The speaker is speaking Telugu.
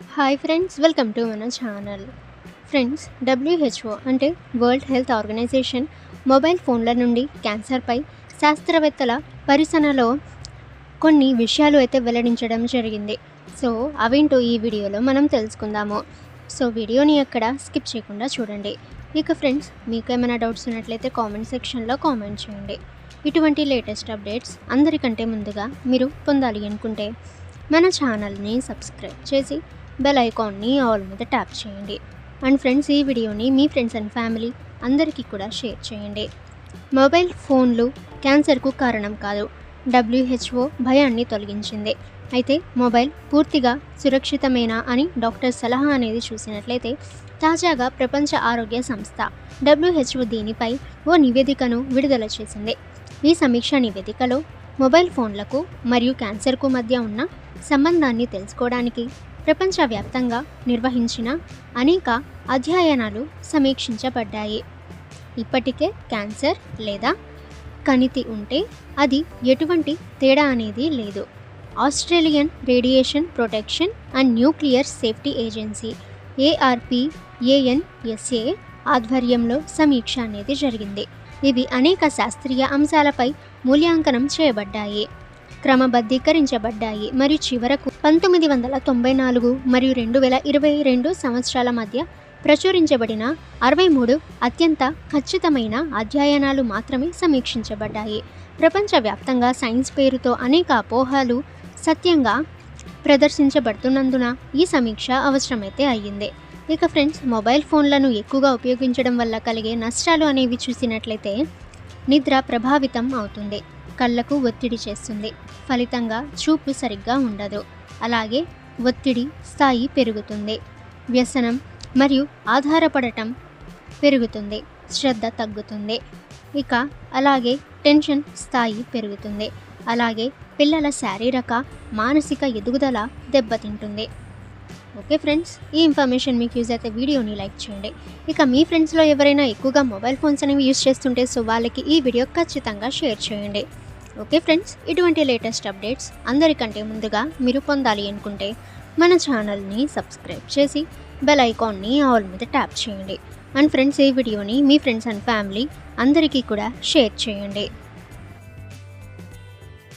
హాయ్ ఫ్రెండ్స్ వెల్కమ్ టు మన ఛానల్ ఫ్రెండ్స్ డబ్ల్యూహెచ్ఓ అంటే వరల్డ్ హెల్త్ ఆర్గనైజేషన్ మొబైల్ ఫోన్ల నుండి క్యాన్సర్పై శాస్త్రవేత్తల పరిశనలో కొన్ని విషయాలు అయితే వెల్లడించడం జరిగింది. సో అవేంటో ఈ వీడియోలో మనం తెలుసుకుందాము. సో వీడియోని ఎక్కడ స్కిప్ చేయకుండా చూడండి. ఇక ఫ్రెండ్స్ మీకు ఏమైనా డౌట్స్ ఉన్నట్లయితే కామెంట్ సెక్షన్లో కామెంట్ చేయండి. ఇటువంటి లేటెస్ట్ అప్డేట్స్ అందరికంటే ముందుగా మీరు పొందాలి అనుకుంటే మన ఛానల్ని సబ్స్క్రైబ్ చేసి బెల్ ఐకాన్ని ఆల్ మీద ట్యాప్ చేయండి. అండ్ ఫ్రెండ్స్ ఈ వీడియోని మీ ఫ్రెండ్స్ అండ్ ఫ్యామిలీ అందరికీ కూడా షేర్ చేయండి. మొబైల్ ఫోన్లు క్యాన్సర్కు కారణం కాదు. డబ్ల్యూహెచ్ఓ భయాన్ని తొలగించింది. అయితే మొబైల్ పూర్తిగా సురక్షితమేనా అని డాక్టర్ సలహా అనేది చూసినట్లయితే తాజాగా ప్రపంచ ఆరోగ్య సంస్థ డబ్ల్యూహెచ్ఓ దీనిపై ఓ నివేదికను విడుదల చేసింది. ఈ సమీక్ష నివేదికలో మొబైల్ ఫోన్లకు మరియు క్యాన్సర్కు మధ్య ఉన్న సంబంధాన్ని తెలుసుకోవడానికి ప్రపంచవ్యాప్తంగా నిర్వహించిన అనేక అధ్యయనాలు సమీక్షించబడ్డాయి. ఇప్పటికే క్యాన్సర్ లేదా కణితి ఉంటే అది ఎటువంటి తేడా అనేది లేదు. Australian radiation protection and nuclear safety agency ARP ANSA ఆధ్వర్యంలో సమీక్ష అనేది జరిగింది. ఇవి అనేక శాస్త్రీయ అంశాలపై మూల్యాంకనం చేయబడ్డాయి. క్రమబద్ధీకరించబడ్డాయి. మరియు చివరకు పంతొమ్మిది వందల తొంభై నాలుగు మరియు రెండు వేల ఇరవై రెండు సంవత్సరాల మధ్య ప్రచురించబడిన అరవై మూడు అత్యంత ఖచ్చితమైన అధ్యయనాలు మాత్రమే సమీక్షించబడ్డాయి. ప్రపంచవ్యాప్తంగా సైన్స్ పేరుతో అనేక అపోహలు సత్యంగా ప్రదర్శించబడుతున్నందున ఈ సమీక్ష అవసరమైతే అయ్యింది. ఇక ఫ్రెండ్స్ మొబైల్ ఫోన్లను ఎక్కువగా ఉపయోగించడం వల్ల కలిగే నష్టాలు అనేవి చూసినట్లయితే నిద్ర ప్రభావితం అవుతుంది. కళ్ళకు ఒత్తిడి చేస్తుంది. ఫలితంగా చూపు సరిగ్గా ఉండదు. అలాగే ఒత్తిడి స్థాయి పెరుగుతుంది. వ్యసనం మరియు ఆధారపడటం పెరుగుతుంది. శ్రద్ధ తగ్గుతుంది. ఇక అలాగే టెన్షన్ స్థాయి పెరుగుతుంది. అలాగే పిల్లల శారీరక మానసిక ఎదుగుదల దెబ్బతింటుంది. ఓకే ఫ్రెండ్స్ ఈ ఇన్ఫర్మేషన్ మీకు యూజ్ అయితే వీడియోని లైక్ చేయండి. ఇక మీ ఫ్రెండ్స్లో ఎవరైనా ఎక్కువగా మొబైల్ ఫోన్స్ అనేవి యూజ్ చేస్తుంటే సో వాళ్ళకి ఈ వీడియో ఖచ్చితంగా షేర్ చేయండి. ఓకే ఫ్రెండ్స్ ఇటువంటి లేటెస్ట్ అప్డేట్స్ అందరికంటే ముందుగా మీరు పొందాలి అనుకుంటే మన ఛానల్ని సబ్స్క్రైబ్ చేసి బెల్ ఐకాన్ని ఆల్ మీద ట్యాప్ చేయండి. అండ్ ఫ్రెండ్స్ ఈ వీడియోని మీ ఫ్రెండ్స్ అండ్ ఫ్యామిలీ అందరికీ కూడా షేర్ చేయండి.